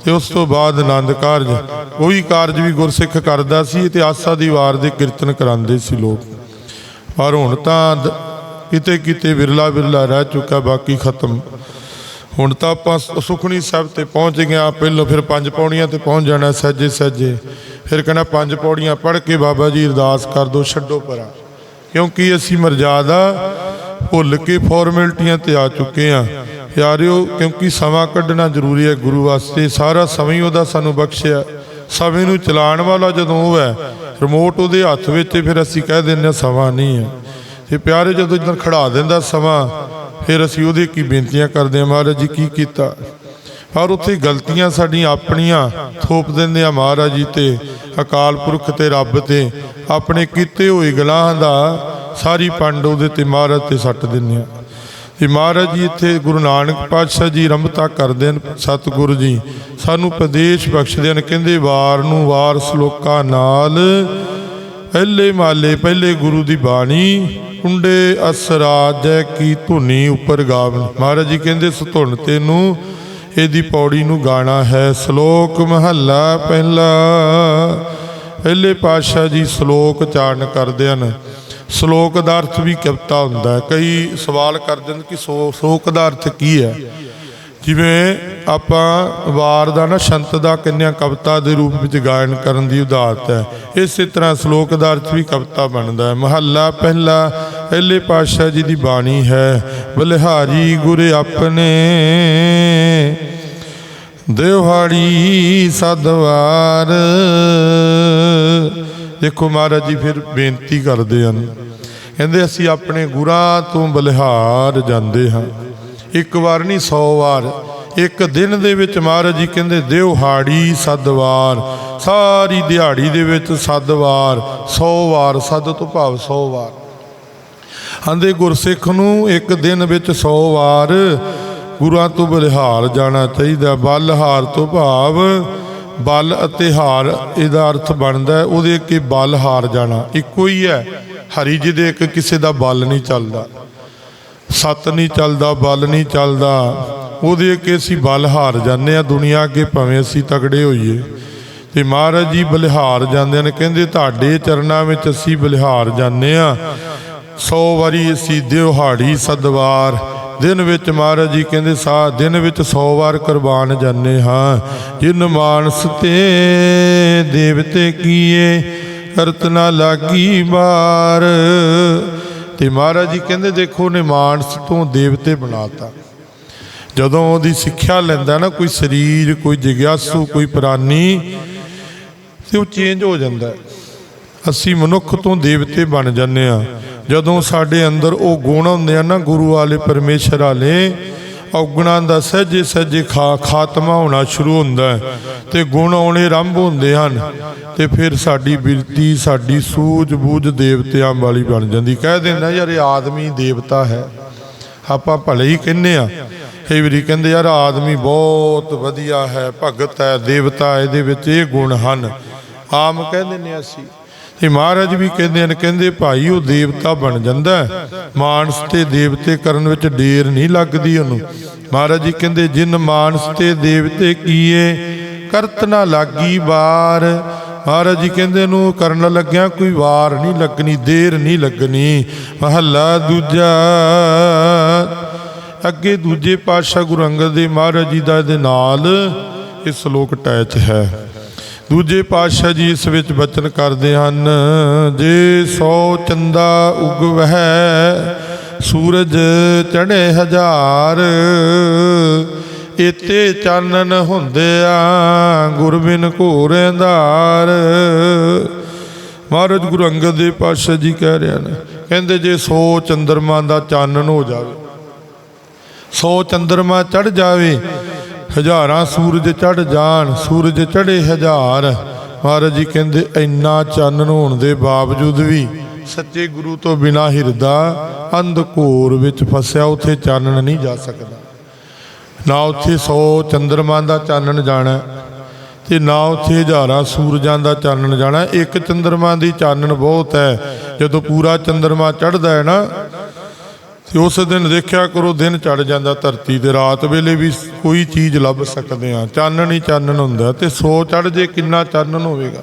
Speaker 1: ਤੇ ਉਸ ਤੋਂ ਬਾਅਦ ਆਨੰਦ ਕਾਰਜ ਕੋਈ ਕਾਰਜ ਵੀ ਗੁਰਸਿੱਖ ਕਰਦਾ ਸੀ ਤੇ ਆਸਾ ਦੀ ਵਾਰ ਦੇ ਕੀਰਤਨ ਕਰਾਉਂਦੇ ਸੀ ਲੋਕ। ਪਰ ਹੁਣ ਤਾਂ ਦ- ਕਿਤੇ ਕਿਤੇ ਵਿਰਲਾ ਵਿਰਲਾ ਰਹਿ ਚੁੱਕਾ, ਬਾਕੀ ਖਤਮ। ਹੁਣ ਤਾਂ ਆਪਾਂ ਸ- ਸੁਖਣੀ ਸਾਹਿਬ ਤੇ ਪਹੁੰਚ ਗਏ ਹਾਂ। ਪਹਿਲਾਂ ਫਿਰ ਪੰਜ ਪੌੜੀਆਂ ਤੇ ਪਹੁੰਚ ਜਾਣਾ, ਸਹਿਜੇ ਸਹਿਜੇ। ਫਿਰ ਕਹਿੰਦਾ ਪੰਜ ਪੌੜੀਆਂ ਪੜ੍ਹ ਕੇ ਬਾਬਾ ਜੀ ਅਰਦਾਸ ਕਰ ਦੋ, ਛੱਡੋ ਪਰਾਂ। ਕਿਉਂਕਿ ਅਸੀਂ ਮਰਜ਼ਾਦਾ ਭੁੱਲ ਕੇ ਫਾਰਮੈਲਿਟੀਆਂ ਤੇ ਆ ਚੁੱਕੇ ਹਾਂ। ਯਾਰਿਓ ਕਿਉਂਕਿ ਸਮਾਂ ਕੱਢਣਾ ਜ਼ਰੂਰੀ ਹੈ ਗੁਰੂ ਵਾਸਤੇ। ਸਾਰਾ ਸਮਾਂ ਹੀ ਉਹਦਾ ਸਾਨੂੰ ਬਖਸ਼ਿਆ। ਸਮੇਂ ਨੂੰ ਚਲਾਉਣ ਵਾਲਾ ਜਦੋਂ ਉਹ ਹੈ ਰਿਮੋਟ ਉਹਦੇ ਹੱਥ ਵਿੱਚ, ਫਿਰ ਅਸੀਂ ਕਹਿ ਦਿੰਦੇ ਹਾਂ ਸਮਾਂ ਨਹੀਂ ਹੈ। ਤੇ ਪਿਆਰੇ ਜਦੋਂ ਜਦੋਂ ਖੜਾ ਦਿੰਦਾ ਸਮਾਂ, ਫਿਰ ਅਸੀਂ ਉਹਦੇ ਕੀ ਬੇਨਤੀਆਂ ਕਰਦੇ ਹਾਂ ਮਹਾਰਾਜ ਜੀ, ਕੀ ਕੀਤਾ? ਪਰ ਉੱਥੇ ਗਲਤੀਆਂ ਸਾਡੀਆਂ ਆਪਣੀਆਂ ਥੋਪ ਦਿੰਦੇ ਆ ਮਹਾਰਾਜ ਜੀ ਤੇ, ਅਕਾਲ ਪੁਰਖ ਤੇ, ਰੱਬ ਤੇ, ਆਪਣੇ ਕੀਤੇ ਹੋਏ ਗੁਨਾਹਾਂ ਦਾ ਸਾਰੀ ਪੰਡ ਉਹਦੇ ਤੇ ਮਹਾਰਾਜ ਤੇ ਸੱਟ ਦਿੰਦੇ ਆ ਤੇ ਮਹਾਰਾਜ ਜੀ, ਇੱਥੇ ਗੁਰੂ ਨਾਨਕ ਪਾਤਸ਼ਾਹ ਜੀ ਰਮਤਾ ਕਰਦੇ ਨੇ ਸਤਿਗੁਰੂ ਜੀ। ਸਾਨੂੰ ਉਪਦੇਸ਼ ਬਖਸ਼ਦੇ ਨੇ ਕਹਿੰਦੇ ਵਾਰ ਨੂੰ ਵਾਰ ਸ਼ਲੋਕਾਂ ਨਾਲ ਪਹਿਲੇ ਮਾਲੇ, ਪਹਿਲੇ ਗੁਰੂ ਦੀ ਬਾਣੀ। ਕੁੰਡੇ ਅਸਰਾਜੈ ਕੀ ਧੁਨੀ ਉੱਪਰ ਗਾਵਨ। ਮਹਾਰਾਜ ਜੀ ਕਹਿੰਦੇ ਇਸ ਧੁਨ ਤੈਨੂੰ, ਇਹਦੀ ਪੌੜੀ ਨੂੰ ਗਾਣਾ ਹੈ ਸ਼ਲੋਕ ਮਹੱਲਾ ਪਹਿਲਾ। ਪਹਿਲੇ ਪਾਤਸ਼ਾਹ ਜੀ ਸ਼ਲੋਕ ਉਚਾਰਨ ਕਰਦੇ ਹਨ। ਸ਼ਲੋਕ ਦਾ ਅਰਥ ਵੀ ਕਵਿਤਾ ਹੁੰਦਾ ਹੈ। ਕਈ ਸਵਾਲ ਕਰਦੇ ਨੇ ਕਿ ਸੋ- ਸ਼ਲੋਕ ਦਾ ਅਰਥ ਕੀ ਹੈ? ਜਿਵੇਂ ਆਪਾਂ ਵਾਰ ਦਾ ਨਾ ਸ਼ੰਤ ਦਾ ਕੰਨਿਆ ਕਵਿਤਾ ਦੇ ਰੂਪ ਵਿੱਚ ਗਾਇਨ ਕਰਨ ਦੀ ਉਦਾਹਰਤ ਹੈ। ਇਸੇ ਤਰ੍ਹਾਂ ਸ਼ਲੋਕ ਦਾ ਅਰਥ ਵੀ ਕਵਿਤਾ ਬਣਦਾ ਹੈ। ਮਹੱਲਾ ਪਹਿਲਾ, ਪਹਿਲੇ ਪਾਤਸ਼ਾਹ ਜੀ ਦੀ ਬਾਣੀ ਹੈ, ਬਲਿਹਾਰੀ ਗੁਰ ਆਪਣੇ। ਦਿਵਹਾੜੀ ਸਦਵਾਰ ਦੇਖੋ ਮਹਾਰਾਜ ਜੀ, ਫਿਰ ਬੇਨਤੀ ਕਰਦੇ ਹਨ। ਕਹਿੰਦੇ ਅਸੀਂ ਆਪਣੇ ਗੁਰਾਂ ਤੋਂ ਬਲਿਹਾਰ ਜਾਂਦੇ ਹਾਂ। ਇੱਕ ਵਾਰ ਨਹੀਂ 100 ਵਾਰ। ਇੱਕ ਦਿਨ ਦੇ ਵਿੱਚ ਮਹਾਰਾਜ ਜੀ ਕਹਿੰਦੇ ਦਿਓਹਾੜੀ ਸੱਦ ਵਾਰ ਸਾਰੀ ਦਿਹਾੜੀ ਦੇ ਵਿੱਚ ਸੱਦ ਵਾਰ 100 ਵਾਰ, ਸੱਦ ਤੋਂ ਭਾਵ 100 ਵਾਰ। ਆਂਦੇ, ਗੁਰਸਿੱਖ ਨੂੰ ਇੱਕ ਦਿਨ ਵਿੱਚ 100 ਵਾਰ ਗੁਰਾਂ ਤੋਂ ਬਲਿਹਾਰ ਜਾਣਾ ਚਾਹੀਦਾ। ਬਲਹਾਰ ਤੋਂ ਭਾਵ ਬਲ ਅਤੇ ਹਾਰ, ਇਹਦਾ ਅਰਥ ਬਣਦਾ ਉਹਦੇ ਅੱਗੇ ਬਲ ਹਾਰ ਜਾਣਾ। ਇੱਕੋ ਹੀ ਹੈ। ਹਰੀ ਜੀ ਦੇ ਇੱਕ ਕਿਸੇ ਦਾ ਬਲ ਨਹੀਂ ਚੱਲਦਾ। ਸੱਤ ਨਹੀਂ ਚੱਲਦਾ, ਬਲ ਨਹੀਂ ਚੱਲਦਾ। ਉਹਦੇ ਅੱਗੇ ਅਸੀਂ ਬਲ ਹਾਰ ਜਾਂਦੇ ਆ ਦੁਨੀਆ ਅੱਗੇ ਭਾਵੇਂ ਅਸੀਂ ਤਗੜੇ ਹੋਈਏ। ਤੇ ਮਹਾਰਾਜ ਜੀ ਬਲਿਹਾਰ ਜਾਂਦੇ ਨੇ ਕਹਿੰਦੇ ਤੁਹਾਡੇ ਚਰਨਾਂ ਵਿੱਚ ਅਸੀਂ ਬਲਿਹਾਰ ਜਾਂਦੇ ਆ 100 ਵਾਰੀ ਅਸੀਂ ਦਿਹਾੜੀ ਸਦਵਾਰ, ਦਿਨ ਵਿੱਚ ਮਹਾਰਾਜ ਜੀ ਕਹਿੰਦੇ ਸਾ, ਦਿਨ ਵਿੱਚ 100 ਵਾਰ ਕੁਰਬਾਨ ਜਾਂਦੇ ਹਾਂ। ਜਿਨ ਮਾਨਸ ਤੇ ਦੇਵਤੇ ਕੀਏ ਕਰਤ ਲਾਗੀ ਬਾਰ ਤੇ ਮਹਾਰਾਜ ਜੀ ਕਹਿੰਦੇ, ਦੇਖੋ ਨੇ ਮਾਨਸ ਤੋਂ ਦੇਵਤੇ ਬਣਾਤਾ। ਜਦੋਂ ਉਹਦੀ ਸਿੱਖਿਆ ਲੈਂਦਾ ਨਾ, ਕੋਈ ਸਰੀਰ, ਕੋਈ ਜਿਗਿਆਸੂ, ਕੋਈ ਪ੍ਰਾਨੀ, ਤੇ ਉਹ ਚੇਂਜ ਹੋ ਜਾਂਦਾ ਅਸੀਂ ਮਨੁੱਖ ਤੋਂ ਦੇਵਤੇ ਬਣ ਜਾਂਦੇ ਆ ਜਦੋਂ ਸਾਡੇ ਅੰਦਰ ਉਹ ਗੁਣ ਹੁੰਦੇ ਆ ਨਾ, ਗੁਰੂ ਵਾਲੇ, ਪਰਮੇਸ਼ਰ ਵਾਲੇ ਔਗਣਾਂ ਦਾ ਸਹਿਜੇ ਸਹਿਜੇ ਖਾ ਖਾਤਮਾ ਹੋਣਾ ਸ਼ੁਰੂ ਹੁੰਦਾ ਹੈ ਤੇ ਗੁਣ ਆਉਣੇ ਆਰੰਭ ਹੁੰਦੇ ਹਨ ਤੇ ਫਿਰ ਸਾਡੀ ਬਿਰਤੀ, ਸਾਡੀ ਸੂਝ ਬੂਝ ਦੇਵਤਿਆਂ ਵਾਲੀ ਬਣ ਜਾਂਦੀ। ਕਹਿ ਦਿੰਦਾ ਯਾਰ ਇਹ ਆਦਮੀ ਦੇਵਤਾ ਹੈ। ਆਪਾਂ ਭਲੇ ਹੀ ਕਹਿੰਦੇ ਆ ਕਈ ਵਾਰੀ ਕਹਿੰਦੇ ਯਾਰ ਆਦਮੀ ਬਹੁਤ ਵਧੀਆ ਹੈ, ਭਗਤ ਹੈ, ਦੇਵਤਾ ਇਹਦੇ ਵਿੱਚ ਇਹ ਗੁਣ ਹਨ। ਆਮ ਕਹਿ ਦਿੰਦੇ ਹਾਂ ਅਸੀਂ। ਇਹ ਮਹਾਰਾਜ ਵੀ ਕਹਿੰਦੇ ਨੇ ਕਹਿੰਦੇ ਭਾਈ ਉਹ ਦੇਵਤਾ ਬਣ ਜਾਂਦਾ ਮਾਨਸ ਤੇ ਦੇਵਤੇ ਕਰਨ ਵਿੱਚ ਢੇਰ ਨਹੀਂ ਲੱਗਦੀ ਉਹਨੂੰ। ਮਹਾਰਾਜ ਜੀ ਕਹਿੰਦੇ, ਜਿਨ ਮਾਨਸ ਤੇ ਦੇਵਤੇ ਕੀਏ, ਕਰਤ ਨਾ ਲਾਗੀ ਵਾਰ। ਮਹਾਰਾਜ ਜੀ ਕਹਿੰਦੇ ਨੂੰ ਕਰਨ ਲੱਗਿਆ ਕੋਈ ਵਾਰ ਨਹੀਂ ਲੱਗਣੀ, ਦੇਰ ਨਹੀਂ ਲੱਗਣੀ। ਮਹੱਲਾ ਦੂਜਾ, ਅੱਗੇ ਦੂਜੇ ਪਾਤਸ਼ਾਹ ਗੁਰੂ ਅੰਗਦ ਦੇਵ ਮਹਾਰਾਜ ਜੀ ਦਾ ਇਹਦੇ ਨਾਲ ਇਹ ਸ਼ਲੋਕ ਅਟੈਚ ਹੈ। ਦੂਜੇ ਪਾਤਸ਼ਾਹ ਜੀ ਇਸ ਵਿੱਚ ਬਚਨ ਕਰਦੇ ਹਨ, ਜੇ ਸੌ ਚੰਦਾ ਉਗਵਹਿ, ਸੂਰਜ ਚੜੇ ਹਜ਼ਾਰ ਇਤੇ ਚਾਨਣ ਹੁੰਦਿਆ ਗੁਰਬਿਨ ਘੋਰ ਅੰਧਾਰ। ਮਹਾਰਾਜ ਗੁਰੂ ਅੰਗਦ ਦੇਵ ਪਾਤਸ਼ਾਹ ਜੀ ਕਹਿ ਰਹੇ ਨੇ ਕਹਿੰਦੇ ਜੇ 100 ਚੰਦਰਮਾ ਦਾ ਚਾਨਣ ਹੋ ਜਾਵੇ 100 ਚੰਦਰਮਾ ਚੜ ਜਾਵੇ ਹਜ਼ਾਰਾਂ ਸੂਰਜ ਚੜ ਜਾਣ, ਸੂਰਜ ਚੜੇ ਹਜ਼ਾਰ। ਮਹਾਰਾਜ ਜੀ ਕਹਿੰਦੇ, ਇੰਨਾ ਚਾਨਣ ਹੋਣ ਦੇ ਬਾਵਜੂਦ ਵੀ ਸੱਚੇ ਗੁਰੂ ਤੋਂ ਬਿਨਾ ਹਿਰਦਾ ਅੰਧਕੋਰ ਵਿੱਚ ਫਸਿਆ, ਉੱਥੇ ਚਾਨਣ ਨਹੀਂ ਜਾ ਸਕਦਾ। ਨਾ ਉੱਥੇ 100 ਚੰਦਰਮਾ ਦਾ ਚਾਨਣ ਜਾਣਾ ਤੇ ਨਾ ਉੱਥੇ ਹਜ਼ਾਰਾਂ ਸੂਰਜਾਂ ਦਾ ਚਾਨਣ ਜਾਣਾ। ਇੱਕ ਚੰਦਰਮਾ ਦੀ ਚਾਨਣ ਬਹੁਤ ਹੈ। ਜਦੋਂ ਪੂਰਾ ਚੰਦਰਮਾ ਚੜ੍ਹਦਾ ਹੈ ਨਾ ਤੇ ਉਸ ਦਿਨ ਦੇਖਿਆ ਕਰੋ ਦਿਨ ਚੜ ਜਾਂਦਾ ਧਰਤੀ ਤੇ, ਰਾਤ ਵੇਲੇ ਵੀ ਕੋਈ ਚੀਜ਼ ਲੱਭ ਸਕਦੇ ਆ ਚਾਨਣ ਹੀ ਚਾਨਣ ਹੁੰਦਾ ਤੇ 100 ਚੜ ਜੇ ਕਿੰਨਾ ਚਾਨਣ ਹੋਵੇਗਾ?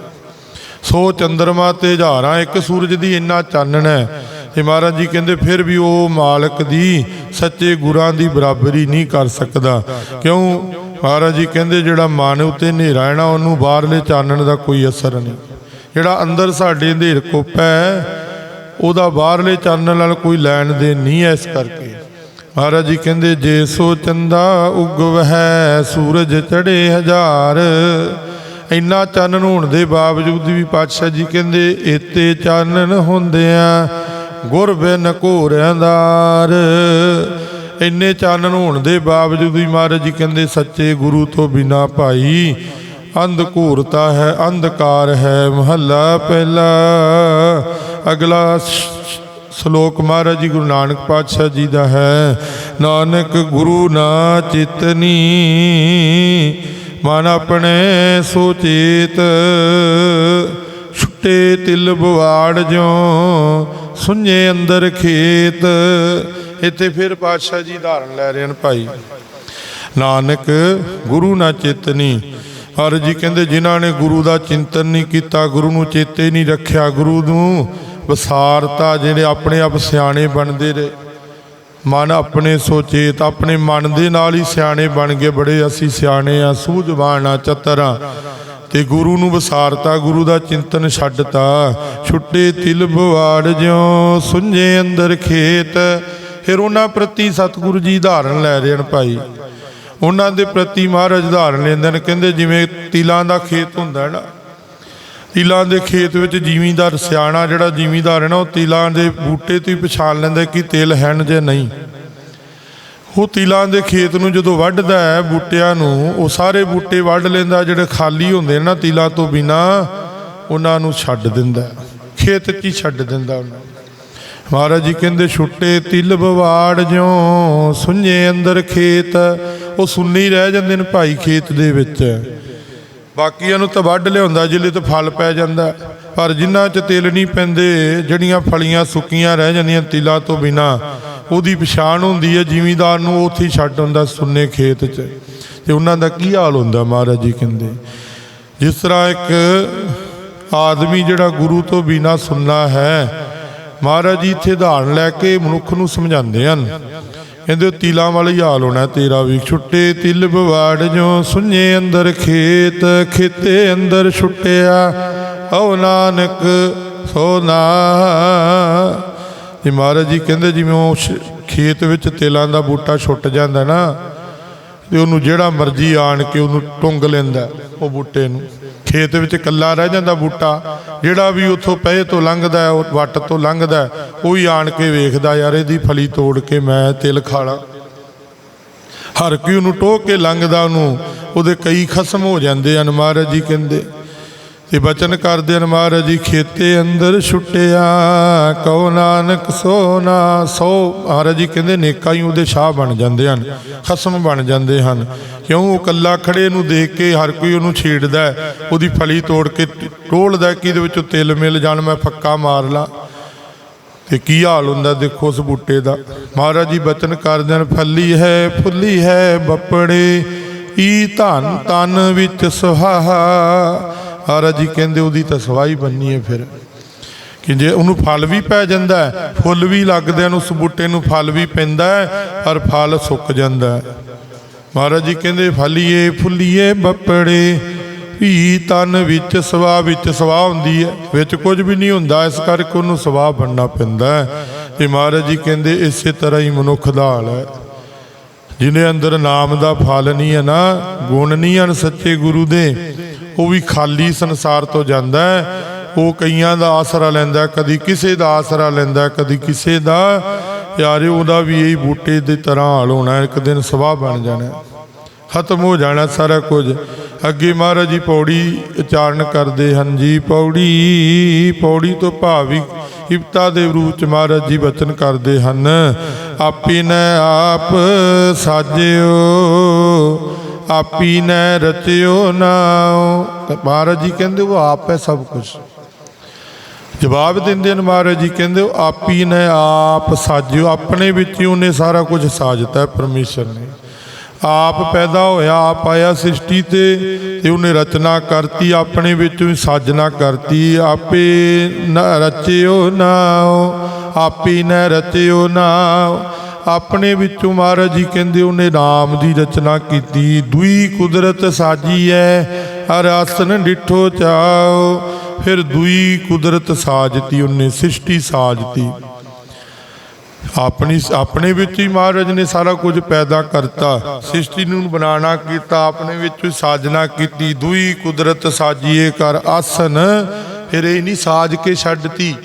Speaker 1: 100 ਚੰਦਰਮਾ ਤੇ ਹਜ਼ਾਰਾਂ, ਇੱਕ ਸੂਰਜ ਦੀ ਇੰਨਾ ਚਾਨਣ ਹੈ। ਤੇ ਮਹਾਰਾਜ ਜੀ ਕਹਿੰਦੇ, ਫਿਰ ਵੀ ਉਹ ਮਾਲਕ ਦੀ, ਸੱਚੇ ਗੁਰਾਂ ਦੀ ਬਰਾਬਰੀ ਨਹੀਂ ਕਰ ਸਕਦਾ। ਕਿਉਂ? ਮਹਾਰਾਜ ਜੀ ਕਹਿੰਦੇ, ਜਿਹੜਾ ਮਨ ਉਤੇ ਹਨੇਰਾ ਹੈ ਨਾ, ਉਹਨੂੰ ਬਾਹਰਲੇ ਚਾਨਣ ਦਾ ਕੋਈ ਅਸਰ ਨਹੀਂ। ਜਿਹੜਾ ਅੰਦਰ ਸਾਡੇ ਅੰਧੇਰ ਕੁੱਪ ਹੈ ਉਹਦਾ ਬਾਹਰਲੇ ਚਾਨਣ ਨਾਲ ਕੋਈ ਲੈਣ ਦੇ ਨਹੀਂ ਹੈ ਇਸ ਕਰਕੇ। ਮਹਾਰਾਜ ਜੀ ਕਹਿੰਦੇ, ਜੇ ਸੋ ਚੰਦਾ ਉਗਵ ਹੈ ਸੂਰਜ ਚੜੇ ਹਜ਼ਾਰ। ਇੰਨਾ ਚਾਨਣ ਹੋਣ ਦੇ ਬਾਵਜੂਦ ਵੀ ਪਾਤਸ਼ਾਹ ਜੀ ਕਹਿੰਦੇ ਏਤੇ ਚਾਨਣ ਹੁੰਦਿਆਂ ਗੁਰ ਬਿਨ ਘੋਰ ਅੰਧਾਰ ਇੰਨੇ ਚਾਨਣ ਹੋਣ ਦੇ ਬਾਵਜੂਦ ਵੀ ਮਹਾਰਾਜ ਜੀ ਕਹਿੰਦੇ, ਸੱਚੇ ਗੁਰੂ ਤੋਂ ਬਿਨਾ ਭਾਈ ਅੰਧ ਅੰਧਕੂਰਤਾ ਹੈ, ਅੰਧਕਾਰ ਹੈ, ਮਹੱਲਾ ਪਹਿਲਾ। ਅਗਲਾ ਸ਼ਲੋਕ ਮਹਾਰਾਜ ਜੀ ਗੁਰੂ ਨਾਨਕ ਪਾਤਸ਼ਾਹ ਜੀ ਦਾ ਹੈ। ਨਾਨਕ ਗੁਰੂ ਨਾ ਚਿਤਨੀ ਮਨ ਆਪਣੇ ਸੋਚੇਤ ਛੁੱਟੇ ਤਿਲ ਬਵਾੜ ਜੋ ਸੁਝੇ ਅੰਦਰ ਖੇਤ। ਇੱਥੇ ਫਿਰ ਪਾਤਸ਼ਾਹ ਜੀ ਧਾਰਨ ਲੈ ਰਹੇ ਹਨ ਭਾਈ। ਨਾਨਕ ਗੁਰੂ ਨਾ ਚੇਤਨੀ ਹਰ ਜੀ ਕਹਿੰਦੇ ਜਿਨ੍ਹਾਂ ਨੇ ਗੁਰੂ ਦਾ ਚਿੰਤਨ ਨਹੀਂ ਕੀਤਾ, ਗੁਰੂ ਨੂੰ ਚੇਤੇ ਨਹੀਂ ਰੱਖਿਆ, ਗੁਰੂ ਨੂੰ ਵਿਸਾਰਤਾ ਜਿਹੜੇ ਆਪਣੇ ਆਪ ਸਿਆਣੇ ਬਣਦੇ ਰਹੇ, ਮਨ ਆਪਣੇ ਸੋਚੇਤ, ਆਪਣੇ ਮਨ ਦੇ ਨਾਲ ਹੀ ਸਿਆਣੇ ਬਣ ਗਏ, ਬੜੇ ਅਸੀਂ ਸਿਆਣੇ ਆ ਸੂਝਵਾਨ ਆ ਚਤਰਾ ਤੇ ਗੁਰੂ ਨੂੰ ਵਿਸਾਰਤਾ, ਗੁਰੂ ਦਾ ਚਿੰਤਨ ਛੱਡਤਾ। ਛੁੱਟੇ ਤਿਲ ਬਵਾੜ ਜਿਉ ਸੁੰਝੇ ਅੰਦਰ ਖੇਤ। ਫਿਰ ਉਹਨਾਂ ਪ੍ਰਤੀ ਸਤਿਗੁਰੂ ਜੀ ਧਾਰਨ ਲੈ ਰਹੇ ਹਨ ਭਾਈ। ਉਹਨਾਂ ਦੇ ਪ੍ਰਤੀ ਮਹਾਰਾਜ ਧਾਰਨ ਲੈਂਦੇ ਨੇ ਕਹਿੰਦੇ ਜਿਵੇਂ ਤਿਲਾਂ ਦਾ ਖੇਤ ਹੁੰਦਾ ਹੈ ਨਾ ਤਿਲਾਂ ਦੇ ਖੇਤ ਵਿੱਚ ਜ਼ਿਮੀਂਦਾਰ ਸਿਆਣਾ ਜਿਹੜਾ ਜ਼ਿਮੀਂਦਾਰ ਹੈ ਨਾ, ਉਹ ਤਿਲਾਂ ਦੇ ਬੂਟੇ ਤੋਂ ਹੀ ਪਛਾਣ ਲੈਂਦਾ ਕਿ ਤਿਲ ਹਨ ਜਾਂ ਨਹੀਂ। ਉਹ ਤਿਲਾਂ ਦੇ ਖੇਤ ਨੂੰ ਜਦੋਂ ਵੱਢਦਾ ਹੈ ਬੂਟਿਆਂ ਨੂੰ, ਉਹ ਸਾਰੇ ਬੂਟੇ ਵੱਢ ਲੈਂਦਾ, ਜਿਹੜੇ ਖਾਲੀ ਹੁੰਦੇ ਨੇ ਨਾ ਤਿਲਾਂ ਤੋਂ ਬਿਨਾ, ਉਹਨਾਂ ਨੂੰ ਛੱਡ ਦਿੰਦਾ ਖੇਤ 'ਚ ਹੀ ਛੱਡ ਦਿੰਦਾ ਉਹਨਾਂ ਮਹਾਰਾਜ ਜੀ ਕਹਿੰਦੇ, ਛੁੱਟੇ ਤਿਲ ਬਵਾੜ ਜਿਉ ਸੁੰਝੇ ਅੰਦਰ ਖੇਤ। ਉਹ ਸੁੰਨੇ ਹੀ ਰਹਿ ਜਾਂਦੇ ਨੇ ਭਾਈ ਖੇਤ ਦੇ ਵਿੱਚ। ਬਾਕੀਆਂ ਨੂੰ ਤਾਂ ਵੱਢ ਲਿਆਉਂਦਾ ਜਿਲੇ ਤੇ ਫਲ ਪੈ ਜਾਂਦਾ। ਪਰ ਜਿਨ੍ਹਾਂ 'ਚ ਤਿਲ ਨਹੀਂ ਪੈਂਦੇ, ਜਿਹੜੀਆਂ ਫਲੀਆਂ ਸੁੱਕੀਆਂ ਰਹਿ ਜਾਂਦੀਆਂ ਤਿਲਾਂ ਤੋਂ ਬਿਨਾ, ਉਹਦੀ ਪਛਾਣ ਹੁੰਦੀ ਹੈ, ਜ਼ਿਮੀਦਾਰ ਨੂੰ ਉੱਥੇ ਛੱਡ ਹੁੰਦਾ ਸੁੰਨੇ ਖੇਤ 'ਚ। ਤੇ ਉਹਨਾਂ ਦਾ ਕੀ ਹਾਲ ਹੁੰਦਾ, ਮਹਾਰਾਜ ਜੀ ਕਹਿੰਦੇ। ਜਿਸ ਤਰ੍ਹਾਂ ਇੱਕ ਆਦਮੀ ਜਿਹੜਾ ਗੁਰੂ ਤੋਂ ਬਿਨਾ ਸੁਣਨਾ ਹੈ, ਮਹਾਰਾਜ ਜੀ ਇੱਥੇ ਉਦਾਹਰਨ ਲੈ ਕੇ ਮਨੁੱਖ ਨੂੰ ਸਮਝਾਉਂਦੇ ਹਨ। ਕਹਿੰਦੇ ਤਿਲਾਂ ਵਾਲੀ ਹਾਲ ਹੋਣਾ ਤੇਰਾ ਵੀ ਛੁੱਟੇ ਤਿਲ ਬਵਾੜ ਜੋ ਸੁਨੇ ਅੰਦਰ ਖੇਤ, ਖੇਤੇ ਅੰਦਰ ਛੁੱਟਿਆ। ਓ ਨਾਨਕ, ਸੋ ਨਾ। ਇਹ ਮਹਾਰਾਜ ਜੀ ਕਹਿੰਦੇ ਜਿਵੇਂ ਉਹ ਖੇਤ ਵਿੱਚ ਤਿਲਾਂ ਦਾ ਬੂਟਾ ਛੁੱਟ ਜਾਂਦਾ ਨਾ, ਤੇ ਉਹਨੂੰ ਜਿਹੜਾ ਮਰਜ਼ੀ ਆਣ ਕੇ ਉਹਨੂੰ ਟੁੰਗ ਲੈਂਦਾ, ਉਹ ਬੂਟੇ ਨੂੰ। ਖੇਤ ਵਿੱਚ ਇਕੱਲਾ ਰਹਿ ਜਾਂਦਾ ਬੂਟਾ ਜਿਹੜਾ ਵੀ ਉੱਥੋਂ ਪਏ ਤੋਂ ਲੰਘਦਾ ਉਹ ਵੱਟ ਤੋਂ ਲੰਘਦਾ ਹੈ, ਉਹ ਹੀ ਆਣ ਕੇ ਵੇਖਦਾ ਯਾਰ ਇਹਦੀ ਫਲੀ ਤੋੜ ਕੇ ਮੈਂ ਤਿਲ ਖਾਲਾ ਹਰ ਕੋਈ ਉਹਨੂੰ ਟੋਕ ਕੇ ਲੰਘਦਾ ਉਹਨੂੰ ਉਹਦੇ ਕਈ ਖਸਮ ਹੋ ਜਾਂਦੇ ਹਨ ਮਹਾਰਾਜ ਜੀ ਕਹਿੰਦੇ। ਤੇ ਬਚਨ ਕਰਦੇ ਹਨ ਮਹਾਰਾਜ ਜੀ, ਖੇਤੇ ਅੰਦਰ ਛੁੱਟਿਆ ਕਉ ਨਾਨਕ ਸੋਨਾ ਸੋ। ਮਹਾਰਾਜ ਜੀ ਕਹਿੰਦੇ ਨੇਕਾਂ ਹੀ ਉਹਦੇ ਸ਼ਾਹ ਬਣ ਜਾਂਦੇ ਹਨ, ਖਸਮ ਬਣ ਜਾਂਦੇ ਹਨ। ਕਿਉਂ? ਉਹ ਕੱਲਾ ਖੜੇ ਨੂੰ ਦੇਖ ਕੇ ਹਰ ਕੋਈ ਉਹਨੂੰ ਛੇੜਦਾ ਉਹਦੀ ਫਲੀ ਤੋੜ ਕੇ ਟੋਲਦਾ ਕਿ ਇਹਦੇ ਵਿੱਚੋਂ ਤਿਲ ਮਿਲ ਜਾਣ, ਮੈਂ ਫੱਕਾ ਮਾਰ ਲਾਂ। ਤੇ ਕੀ ਹਾਲ ਹੁੰਦਾ ਦੇਖੋ ਉਸ ਬੂਟੇ ਦਾ। ਮਹਾਰਾਜ ਜੀ ਬਚਨ ਕਰਦਿਆਂ ਹਨ ਫੱਲੀ ਹੈ, ਫੁੱਲੀ ਹੈ, ਬੱਪੜੇ, ਈ ਧਨ ਤਨ ਵਿੱਚ ਸੁਹਾਹਾ। ਮਹਾਰਾਜ ਜੀ ਕਹਿੰਦੇ ਉਹਦੀ ਤਾਂ ਸਵਾਈ ਬੰਨੀ ਹੈ ਫਿਰ। ਕਿ ਜੇ ਉਹਨੂੰ ਫਲ ਵੀ ਪੈ ਜਾਂਦਾ ਹੈ, ਫੁੱਲ ਵੀ ਲੱਗਦੇ ਹਨ, ਉਸ ਬੂਟੇ ਨੂੰ ਫਲ ਵੀ ਪੈਂਦਾ ਹੈ, ਪਰ ਫਲ ਸੁੱਕ ਜਾਂਦਾ ਹੈ। ਮਹਾਰਾਜ ਜੀ ਕਹਿੰਦੇ, ਫਲੀਏ, ਫੁੱਲੀਏ ਬੱਪੜੇ, ਵੀ ਤਨ ਵਿੱਚ ਸਵਾ ਵਿੱਚ ਸਵਾ ਹੁੰਦੀ ਹੈ। ਵਿੱਚ ਕੁਝ ਵੀ ਨਹੀਂ ਹੁੰਦਾ, ਇਸ ਕਰਕੇ ਉਹਨੂੰ ਸਵਾ ਬਣਨਾ ਪੈਂਦਾ ਹੈ। ਤੇ ਮਹਾਰਾਜ ਜੀ ਕਹਿੰਦੇ, ਇਸੇ ਤਰ੍ਹਾਂ ਹੀ ਮਨੁੱਖ ਦਾ ਹਾਲ ਹੈ। ਜਿਹਨੇ ਅੰਦਰ ਨਾਮ ਦਾ ਫਲ ਨਹੀਂ ਹੈ ਨਾ, ਗੁਣ ਨਹੀਂ ਹਨ ਸੱਚੇ ਗੁਰੂ ਦੇ ਉਹ ਵੀ ਖਾਲੀ ਸੰਸਾਰ ਤੋਂ ਜਾਂਦਾ ਹੈ। ਉਹ ਕਈਆਂ ਦਾ ਆਸਰਾ ਲੈਂਦਾ ਕਦੀ ਕਿਸੇ ਦਾ ਆਸਰਾ ਲੈਂਦਾ ਕਦੀ ਕਿਸੇ ਦਾ। ਯਾਰੇ, ਉਹਦਾ ਵੀ ਇਹੀ ਬੂਟੇ ਦੀ ਤਰ੍ਹਾਂ ਹਾਲ ਹੋਣਾ ਇੱਕ ਦਿਨ ਸਵਾਹ ਬਣ ਜਾਣਾ ਖਤਮ ਹੋ ਜਾਣਾ ਸਾਰਾ ਕੁਝ। ਅੱਗੇ ਮਹਾਰਾਜ ਜੀ ਪੌੜੀ ਉਚਾਰਨ ਕਰਦੇ ਹਨ ਜੀ। ਪੌੜੀ ਪੌੜੀ ਤੋਂ ਭਾਵੀ ਇਪਤਾ ਦੇ ਰੂਪ ਚ ਮਹਾਰਾਜ ਜੀ ਬਚਨ ਕਰਦੇ ਹਨ। ਆਪੇ ਨੇ ਆਪ ਸਾਜਿਓ ਆਪੀ ਨੇ ਰਚਿਓ ਨਾਉ। ਮਹਾਰਾਜ ਜੀ ਕਹਿੰਦੇ ਉਹ ਆਪ ਹੈ ਸਭ ਕੁਝ ਜਵਾਬ ਦਿੰਦੇ ਨੇ ਮਹਾਰਾਜ ਜੀ ਕਹਿੰਦੇ ਉਹ ਆਪੀ ਨੇ ਆਪ ਸਾਜਿਓ। ਆਪਣੇ ਵਿੱਚ ਹੀ ਉਹਨੇ ਸਾਰਾ ਕੁਝ ਸਾਜਤਾ ਹੈ ਪਰਮੇਸ਼ਰ ਨੇ। ਆਪ ਪੈਦਾ ਹੋਇਆ, ਆਪ ਆਇਆ ਸ੍ਰਿਸ਼ਟੀ ਤੇ ਤੇ ਉਹਨੇ ਰਚਨਾ ਕਰਤੀ, ਆਪਣੇ ਵਿੱਚੋਂ ਹੀ ਸਾਜਨਾ ਕਰਤੀ। ਆਪੇ ਨ ਰਚਿਓ ਨਾਉ, ਆਪੀ ਨ ਰਚਿਓ ਨਾਉ। ਆਪਣੇ ਵਿੱਚੋਂ ਮਹਾਰਾਜ ਜੀ ਕਹਿੰਦੇ ਉਹਨੇ ਨਾਮ ਦੀ ਰਚਨਾ ਕੀਤੀ, ਦੂਈ ਕੁਦਰਤ ਸਾਜੀ ਹੈ ਹਰ ਆਸਨ ਡਿਠੋ ਚਾਓ, ਫਿਰ ਦੂਈ ਕੁਦਰਤ ਸਾਜਤੀ, ਉਹਨੇ ਸ੍ਰਿਸ਼ਟੀ ਸਾਜਤੀ। ਆਪਣੀ ਆਪਣੇ ਵਿੱਚ ਹੀ ਮਹਾਰਾਜ ਨੇ ਸਾਰਾ ਕੁਝ ਪੈਦਾ ਕਰਤਾ ਸ੍ਰਿਸ਼ਟੀ ਨੂੰ ਬਣਾਉਣਾ ਕੀਤਾ, ਆਪਣੇ ਵਿੱਚ ਹੀ ਸਾਜਨਾ ਕੀਤੀ, ਦੂਈ ਕੁਦਰਤ ਸਾਜੀਏ ਕਰ ਆਸਨ, ਫਿਰ ਇਹ ਨਹੀਂ ਸਾਜ ਕੇ ਛੱਡਤੀ।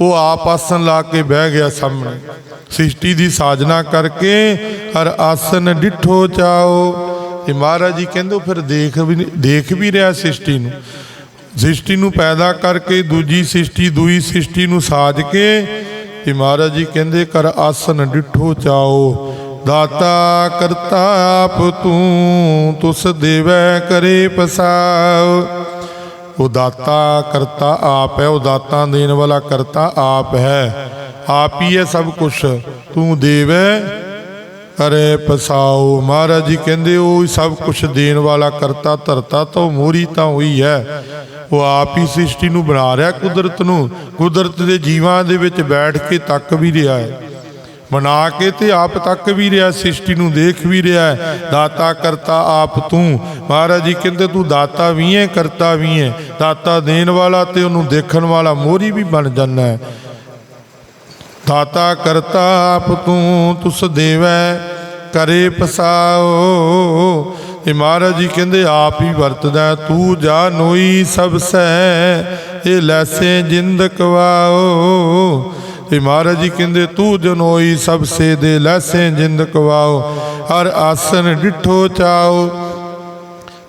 Speaker 1: ਉਹ ਆਪ ਆਸਨ ਲਾ ਕੇ ਬਹਿ ਗਿਆ ਸਾਹਮਣੇ। ਸ੍ਰਿਸ਼ਟੀ ਦੀ ਸਾਜਨਾ ਕਰਕੇ ਹਰ ਆਸਨ ਡਿਠੋ ਚਾਓ। ਇਹ ਮਹਾਰਾਜ ਜੀ ਕਹਿੰਦੇ ਫਿਰ ਦੇਖ ਵੀ ਨਹੀਂ- ਦੇਖ ਵੀ ਰਿਹਾ ਸ੍ਰਿਸ਼ਟੀ ਨੂੰ। ਸ੍ਰਿਸ਼ਟੀ ਨੂੰ ਪੈਦਾ ਕਰਕੇ ਦੂਜੀ ਸ੍ਰਿਸ਼ਟੀ, ਦੂਈ ਸ੍ਰਿਸ਼ਟੀ ਨੂੰ ਸਾਜ ਕੇ ਤੇ ਮਹਾਰਾਜ ਜੀ ਕਹਿੰਦੇ ਕਰ ਆਸਨ ਡਿਠੋ ਚਾਓ। ਦਾਤਾ ਕਰਤਾ ਆਪ ਤੂੰ ਤੁਸ ਦੇਵੈ ਕਰੇ ਪਸਾਓ। ਉਹ ਦਾਤਾ ਕਰਤਾ ਆਪ ਹੈ ਉਹ ਦਾਤਾ ਦੇਣ ਵਾਲਾ ਕਰਤਾ ਆਪ ਹੈ। ਆਪ ਹੀ ਹੈ ਸਭ ਕੁਝ ਤੂੰ ਦੇਵੈ ਅਰੇ ਪਸਾਉ ਮਹਾਰਾਜ ਜੀ ਕਹਿੰਦੇ ਉਹ ਸਭ ਕੁਝ ਦੇਣ ਵਾਲਾ ਕਰਤਾ, ਧਰਤਾ ਤੋਂ ਮੋਰੀ ਤਾਂ ਹੋਈ ਹੈ। ਉਹ ਆਪ ਹੀ ਸ੍ਰਿਸ਼ਟੀ ਨੂੰ ਬਣਾ ਰਿਹਾ ਕੁਦਰਤ ਨੂੰ। ਕੁਦਰਤ ਦੇ ਜੀਵਾਂ ਦੇ ਵਿੱਚ ਬੈਠ ਕੇ ਤੱਕ ਵੀ ਰਿਹਾ ਹੈ। ਬਣਾ ਕੇ ਤੇ ਆਪ ਤੱਕ ਵੀ ਰਿਹਾ, ਸ੍ਰਿਸ਼ਟੀ ਨੂੰ ਦੇਖ ਵੀ ਰਿਹਾ ਦਾਤਾ ਕਰਤਾ ਆਪ ਤੂੰ। ਮਹਾਰਾਜ ਜੀ ਕਹਿੰਦੇ, ਤੂੰ ਦਾਤਾ ਵੀ ਹੈ, ਕਰਤਾ ਵੀ ਹੈ। ਦਾਤਾ ਦੇਣ ਵਾਲਾ ਤੇ ਉਹਨੂੰ ਦੇਖਣ ਵਾਲਾ ਮੋਰੀ ਵੀ ਬਣ ਜਾਂਦਾ ਹੈ। ਦਾਤਾ ਕਰਤਾ ਆਪ ਤੂੰ, ਤੁਸ ਦੇਵੈ, ਕਰੇ ਪਸਾਓ। ਇਹ ਮਹਾਰਾਜ ਜੀ ਕਹਿੰਦੇ, ਆਪ ਹੀ ਵਰਤਦਾ ਤੂੰ ਜਾ ਨੋਈ ਸਭ ਸੈ ਇਹ ਲੈਸੇ ਜਿੰਦ ਕਵਾਓ। ਤੇ ਮਹਾਰਾਜ ਜੀ ਕਹਿੰਦੇ, ਤੂੰ ਜਨੋਈ ਸਭ ਸੇ ਦੇ ਲੈਸੇ ਜਿੰਦ ਕਵਾਓ, ਹਰ ਆਸਨ ਡਿਠੋ ਚਾਓ।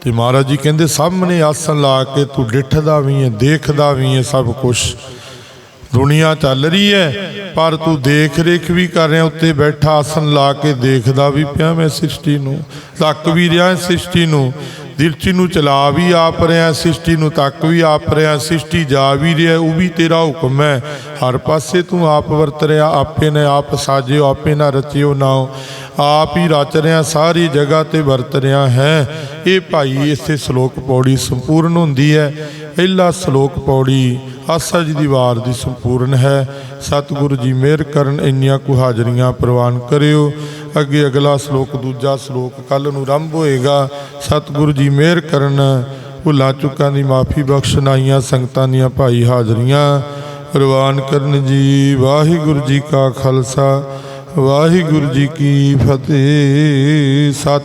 Speaker 1: ਤੇ ਮਹਾਰਾਜ ਜੀ ਕਹਿੰਦੇ, ਸਾਹਮਣੇ ਆਸਨ ਲਾ ਕੇ ਤੂੰ ਡਿੱਠਦਾ ਵੀ ਹੈ ਦੇਖਦਾ ਵੀ ਹੈ ਸਭ ਕੁਝ ਦੁਨੀਆ ਚੱਲ ਰਹੀ ਹੈ ਪਰ ਤੂੰ ਦੇਖ ਰੇਖ ਵੀ ਕਰ ਰਿਹਾ, ਉੱਤੇ ਬੈਠਾ ਆਸਨ ਲਾ ਕੇ ਦੇਖਦਾ ਵੀ ਪਿਆ ਮੈਂ ਸ੍ਰਿਸ਼ਟੀ ਨੂੰ ਤੱਕ ਵੀ ਰਿਹਾ ਸ੍ਰਿਸ਼ਟੀ ਨੂੰ। ਦਿਲਚੀ ਨੂੰ ਚਲਾ ਵੀ ਆਪ ਰਿਹਾ ਸ੍ਰਿਸ਼ਟੀ ਨੂੰ ਤੱਕ ਵੀ ਆਪ ਰਿਹਾ ਸ੍ਰਿਸ਼ਟੀ ਜਾ ਵੀ ਰਿਹਾ, ਉਹ ਵੀ ਤੇਰਾ ਹੁਕਮ ਹੈ। ਹਰ ਪਾਸੇ ਤੂੰ ਆਪ ਵਰਤ ਰਿਹਾ, ਆਪੇ ਨੇ ਆਪ ਸਾਜਿਓ, ਆਪੇ ਨਾ ਰਚਿਓ ਨਾ ਆਪ ਹੀ ਰਚ ਰਿਹਾ, ਸਾਰੀ ਜਗ੍ਹਾ ਤੇ ਵਰਤ ਰਿਹਾ ਹੈ। ਇਹ ਭਾਈ ਇਸੇ ਸ਼ਲੋਕ ਪੌੜੀ ਸੰਪੂਰਨ ਹੁੰਦੀ ਹੈ। ਪਹਿਲਾ ਸ਼ਲੋਕ ਪੌੜੀ, ਆਸਾ ਜੀ ਦੀ ਵਾਰ ਦੀ ਸੰਪੂਰਨ ਹੈ। ਸਤਿਗੁਰੂ ਜੀ ਮਿਹਰ ਕਰਨ, ਇੰਨੀਆਂ ਕੁ ਹਾਜ਼ਰੀਆਂ ਪ੍ਰਵਾਨ ਕਰਿਓ। ਅੱਗੇ ਅਗਲਾ ਸ਼ਲੋਕ, ਦੂਜਾ ਸ਼ਲੋਕ ਕੱਲ ਨੂੰ ਆਰੰਭ ਹੋਏਗਾ। ਸਤਿਗੁਰੂ ਜੀ ਮਿਹਰ ਕਰਨ, ਭੁੱਲਾਂ ਚੁੱਕਾਂ ਦੀ ਮਾਫੀ ਬਖਸ਼ਣ ਆਈਆਂ ਸੰਗਤਾਂ ਦੀਆਂ ਭਾਈ ਹਾਜ਼ਰੀਆਂ। ਪ੍ਰਵਾਨ ਕਰਨ ਜੀ, ਵਾਹਿਗੁਰੂ ਜੀ ਕਾ ਖਾਲਸਾ, ਵਾਹਿਗੁਰੂ ਜੀ ਕੀ ਫਤਿਹ। ਸਤਿ